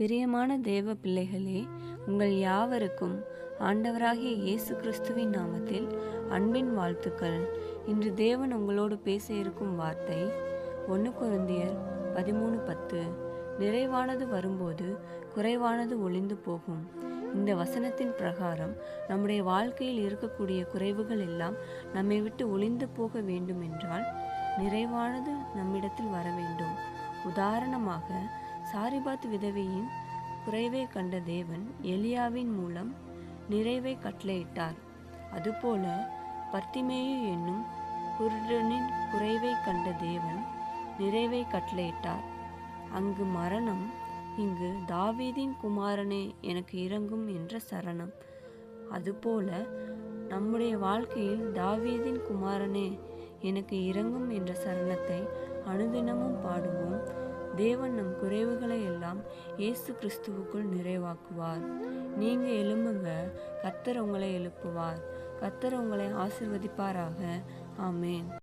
பிரியமான தேவ பிள்ளைகளே உங்கள் யாவருக்கும் ஆண்டவராகிய இயேசு கிறிஸ்துவின் நாமத்தில் அன்பின் வாழ்த்துக்கள். இன்று தேவன் உங்களோடு பேச இருக்கும் வார்த்தை ஒன்று குருந்தியர் பதிமூணு பத்து. நிறைவானது வரும்போது குறைவானது ஒளிந்து போகும். இந்த வசனத்தின் பிரகாரம் நம்முடைய வாழ்க்கையில் இருக்கக்கூடிய குறைவுகள் எல்லாம் நம்மை விட்டு ஒளிந்து போக வேண்டும் என்றால் நிறைவானது நம்மிடத்தில் வர வேண்டும். உதாரணமாக சாரிபாத் விதவையின் குறைவை கண்ட தேவன் எலியாவின் மூலம் நிறைவை கட்டளையிட்டார். அதுபோல பர்த்திமேயு என்னும் குருடனின் குறைவை கண்ட தேவன் நிறைவை கட்டளையிட்டார். அங்கு மரணம் இங்கு தாவீதின் குமாரனே எனக்கு இறங்கும் என்ற சரணம். அதுபோல நம்முடைய வாழ்க்கையில் தாவீதின் குமாரனே எனக்கு இறங்கும் என்ற சரணத்தை அனுதினமும் பாடுவோம். தேவன் நம் குறைவுகளை எல்லாம் இயேசு கிறிஸ்துவுக்குள் நிறைவாக்குவார். நீங்க எழும்புங்க. கத்தர் உங்களை எழுப்புவார். கத்தர் உங்களை ஆசிர்வதிப்பாராக. ஆமேன்.